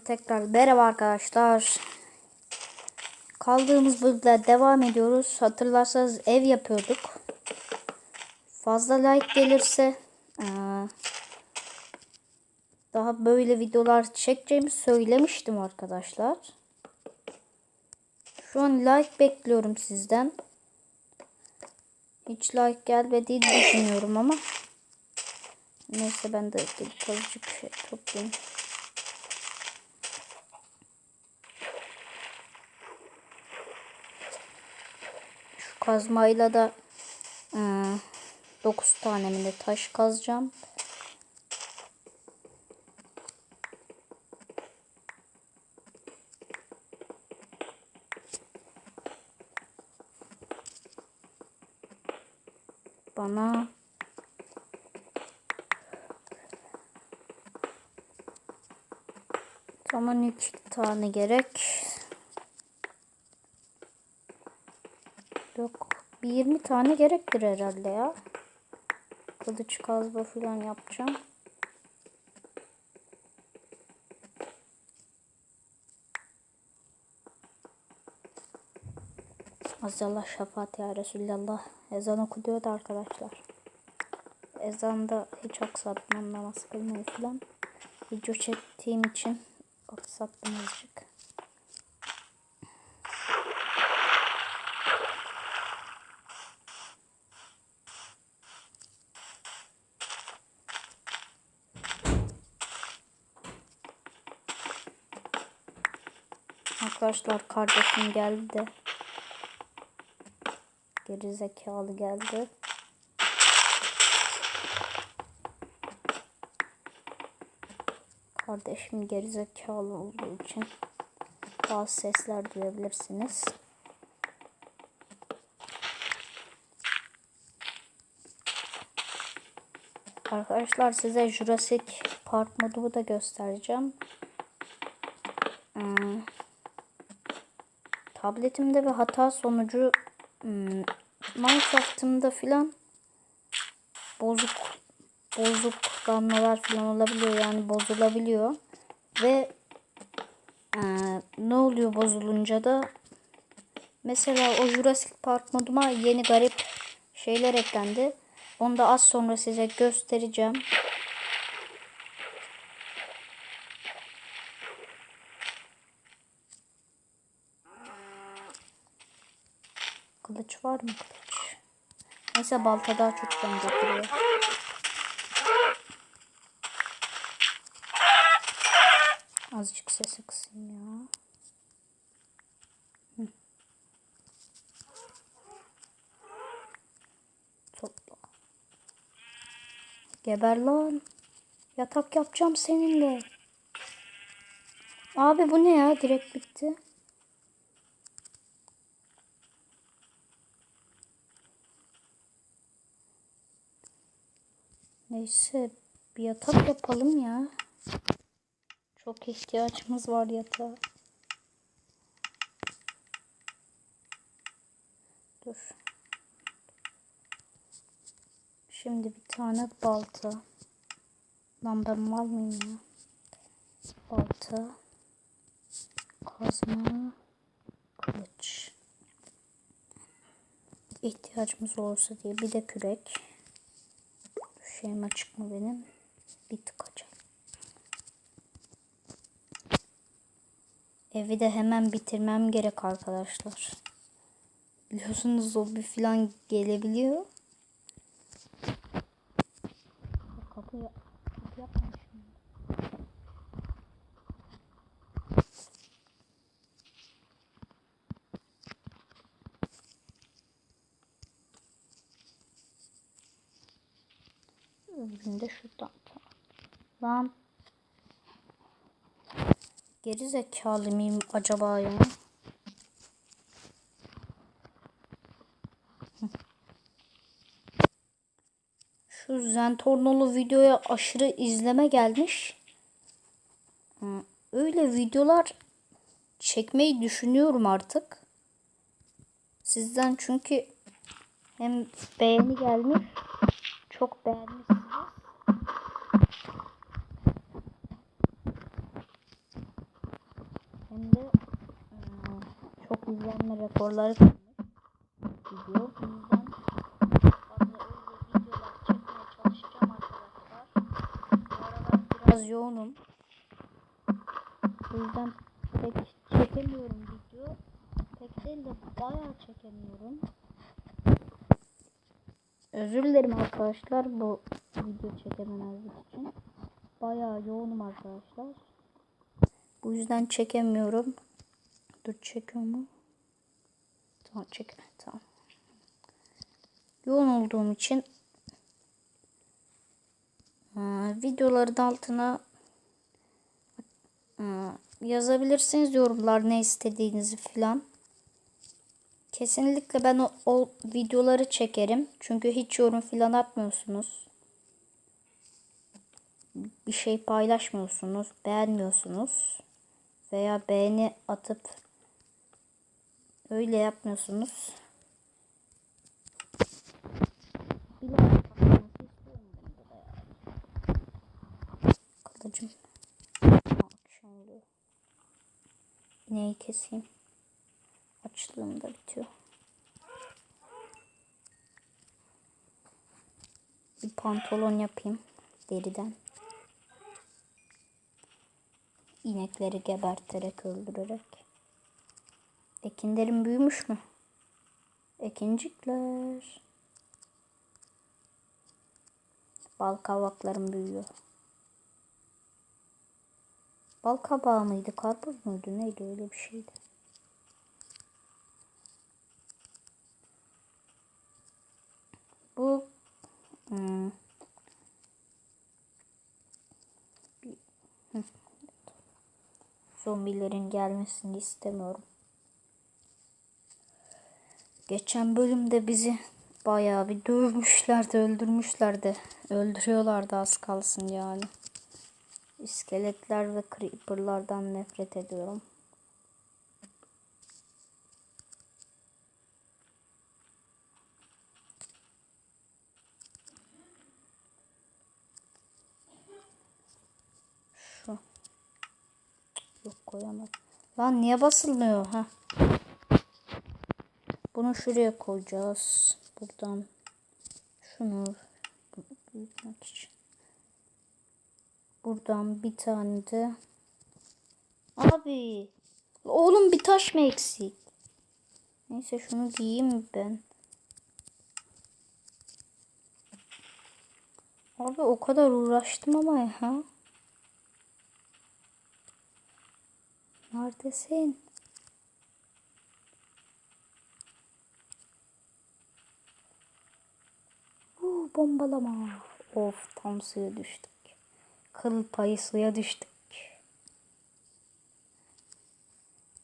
Tekrar merhaba arkadaşlar. Kaldığımız bölümde devam ediyoruz. Hatırlarsanız ev yapıyorduk. Fazla like gelirse daha böyle videolar çekeceğimi söylemiştim arkadaşlar. Şu an like bekliyorum sizden. Hiç like gelmediğini düşünüyorum ama. Neyse ben de azıcık şey toplayayım. Kazmayla da ıı, 9 tane mi taş kazacağım. Bana Tamam iki tane gerek. Bir 20 tane gerektir herhalde ya. Kılıç kazma falan yapacağım. Azallah şefaat ya Resulallah. Ezan okunuyordu arkadaşlar. Ezanda hiç aksatmam namaz kılmayı falan. Video çektiğim için aksattım azıcık. Arkadaşlar kardeşim geldi de. Geri zekalı geldi. Kardeşim geri zekalı olduğu için bazı sesler duyabilirsiniz. Arkadaşlar size Jurassic Park modumu da göstereceğim. Hmm. Tabletimde bir hata sonucu hmm, Minecraft'ımda filan bozuk bozuk damlalar filan olabiliyor yani bozulabiliyor ve e, ne oluyor bozulunca da mesela o Jurassic Park moduma yeni garip şeyler eklendi. Onu da az sonra size göstereceğim. Var mı kılıç? Neyse balta daha çok getiriyor. Azıcık sesi kısayım ya. Topla. Geber lan. Yatak yapacağım seninle. Abi bu ne ya? Direkt bitti. Neyse bir yatak yapalım ya. Çok ihtiyacımız var yatağa. Dur. Şimdi bir tane balta. Lan ben mal mıyım ya? Balta. Kazma. Kılıç. İhtiyacımız olursa diye bir de kürek. Şeyim açık mı benim? Bir tıkacağım. Evi de hemen bitirmem gerek arkadaşlar. Biliyorsunuz zombi falan gelebiliyor. Öbürünü şuradan. Lan. Geri zekalı mıyım acaba ya? Şu Zentornolu videoya aşırı izleme gelmiş. Öyle videolar çekmeyi düşünüyorum artık. Sizden çünkü hem beğeni gelmiş. Çok beğenmişsiniz. Hem de ıı, çok izlenme rekorları kırmış video. Bu yüzden fazla öyle videolar çekmeye çalışacağım arkadaşlar. Bu aralar biraz yoğunum. Bu yüzden pek çekemiyorum video. Pek değil de bayağı çekemiyorum. Özür dilerim arkadaşlar bu video çekememezlik için. Bayağı yoğunum arkadaşlar. Bu yüzden çekemiyorum. Dur çekiyor mu? Tamam çek. Tamam. Yoğun olduğum için e, videoların altına e, yazabilirsiniz yorumlar ne istediğinizi filan. Kesinlikle ben o, o videoları çekerim. Çünkü hiç yorum filan atmıyorsunuz. Bir şey paylaşmıyorsunuz, beğenmiyorsunuz veya beğeni atıp öyle yapmıyorsunuz. Kılıcım. Akşam keseyim. Açlığım da bitiyor. Bir pantolon yapayım deriden. İnekleri geberterek öldürerek. Ekinlerim büyümüş mü? Ekincikler. Bal kavaklarım büyüyor. Bal kabağı mıydı? Karpuz muydu? Neydi öyle bir şeydi. Bu zombilerin gelmesini istemiyorum. Geçen bölümde bizi bayağı bir dövmüşlerdi, öldürmüşlerdi. Öldürüyorlardı az kalsın yani. İskeletler ve creeperlardan nefret ediyorum. Şu. Yok koyamadım. Lan niye basılmıyor ha? Bunu şuraya koyacağız. Buradan şunu büyütmek için. Buradan bir tane de Abi oğlum bir taş mı eksik? Neyse şunu giyeyim ben. Abi o kadar uğraştım ama ya. Neredesin? Huu, bombalama. Of tam suya düştük. Kıl payı suya düştük.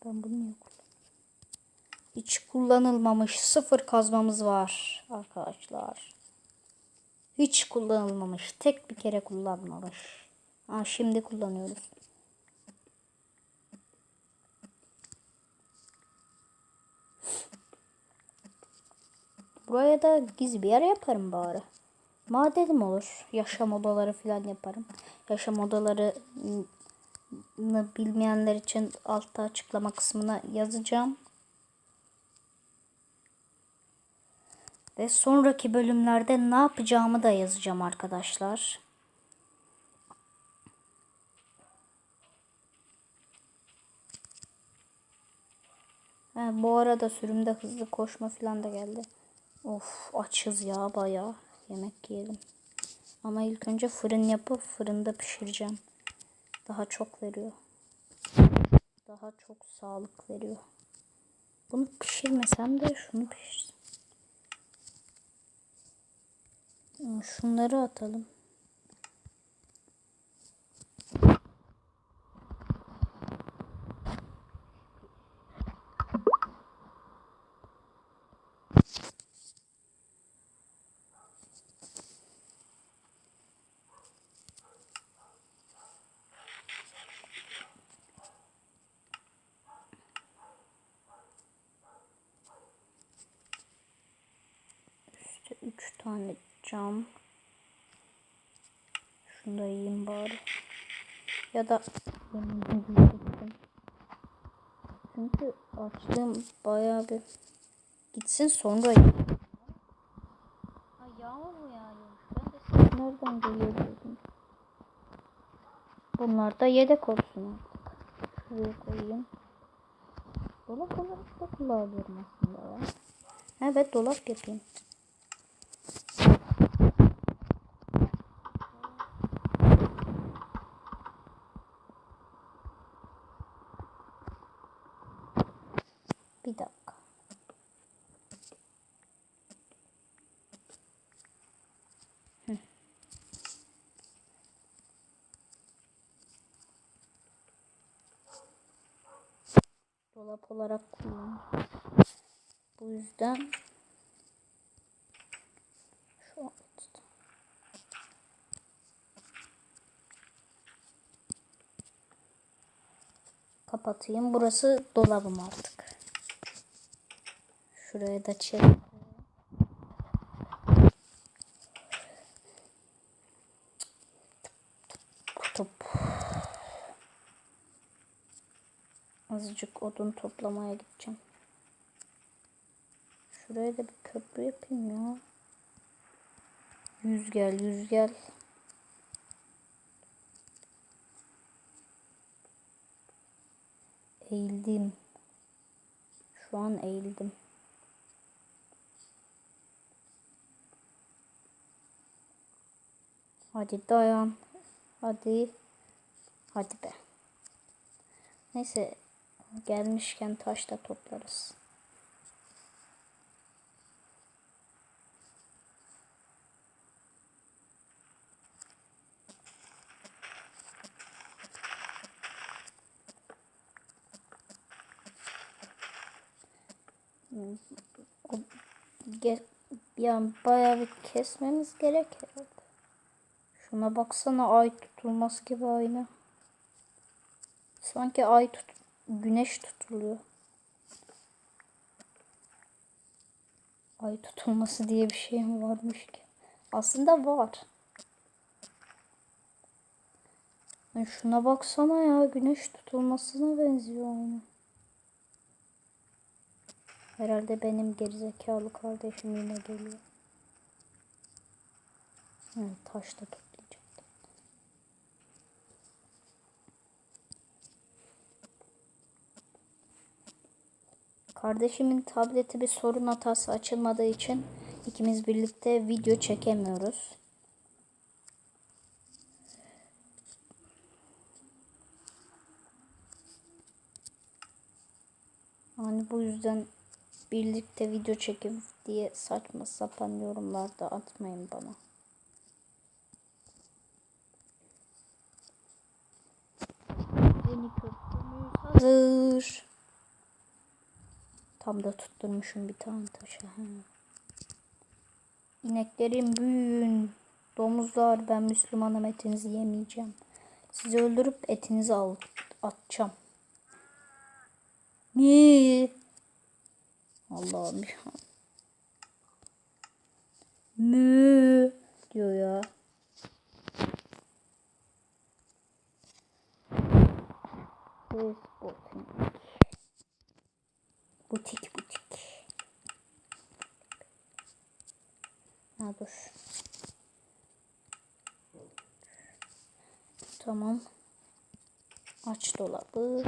Ben bunu niye? Hiç kullanılmamış sıfır kazmamız var arkadaşlar. Hiç kullanılmamış. Tek bir kere kullanmamış. Ha, şimdi kullanıyoruz. Buraya da gizli bir yer yaparım bari. Madenim olur. Yaşam odaları falan yaparım. Yaşam odaları bilmeyenler için altta açıklama kısmına yazacağım. Ve sonraki bölümlerde ne yapacağımı da yazacağım arkadaşlar. Ha, bu arada sürümde hızlı koşma falan da geldi. Of açız ya bayağı. Yemek yiyelim. Ama ilk önce fırın yapıp fırında pişireceğim. Daha çok veriyor. Daha çok sağlık veriyor. Bunu pişirmesem de şunu pişirsem. Şunları atalım. Tane cam. Şunu da yiyeyim bari. Ya da. Çünkü açlığım bayağı bir gitsin sonra yiyeyim. Yağmur mu yağıyormuş? Ben de ses nereden geliyor dedim. Bunlar da yedek olsun artık. Şuraya koyayım. Dolap olarak da kullanıyorum aslında ya. Evet dolap yapayım. Bir dakika. Hı. Dolap olarak kullanıyorum. Bu yüzden şu altta. Kapatayım. Burası dolabım artık. Şuraya da çek. Azıcık odun toplamaya gideceğim. Şuraya da bir köprü yapayım ya. Yüz gel, yüz gel. Eğildim. Şu an eğildim. Hadi dayan. Hadi. Hadi be. Neyse gelmişken taş da toplarız. Yani bayağı bir kesmemiz gerek herhalde. Şuna baksana ay tutulması gibi aynı. Sanki ay tut güneş tutuluyor. Ay tutulması diye bir şey mi varmış ki? Aslında var. Yani şuna baksana ya güneş tutulmasına benziyor aynı. Herhalde benim gerizekalı kardeşim yine geliyor. Evet, taş da toplayacaktım. Kardeşimin tableti bir sorun hatası açılmadığı için ikimiz birlikte video çekemiyoruz. Yani bu yüzden birlikte video çekim diye saçma sapan yorumlarda atmayın bana. Yeni köprümüz hazır. Tam da tutturmuşum bir tane taşı. İneklerim büyüyün. Domuzlar ben Müslümanım etinizi yemeyeceğim. Sizi öldürüp etinizi al atacağım. Niye? Allah'ım ya. Mü diyor ya. Facebook. Butik butik. Ha dur. Tamam. Aç dolabı.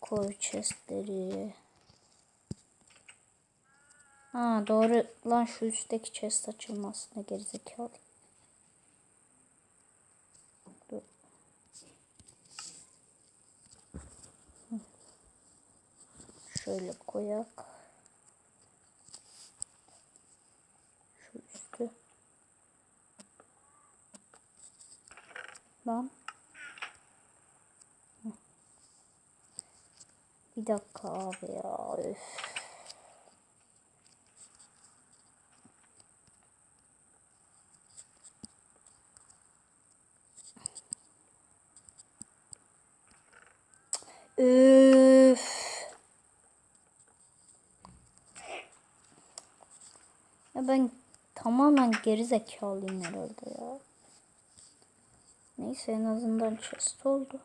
Koy chestleri. Ha doğru lan şu üstteki chest açılmaz. Ne gerizekalı. Dur. Hı. Şöyle koyak. Şu üstü. Bir dakika abi ya. Üf. Ben tamamen geri zekalıyım herhalde ya. Neyse en azından chest oldu.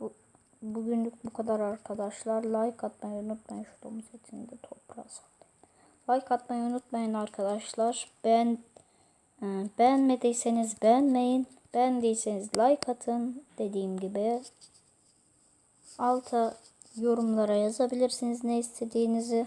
Bu bugünlük bu kadar arkadaşlar. Like atmayı unutmayın. Şu domuz etini de toprağa saklayın. Like atmayı unutmayın arkadaşlar. Ben e, beğenmediyseniz beğenmeyin. Beğendiyseniz like atın. Dediğim gibi alta yorumlara yazabilirsiniz ne istediğinizi.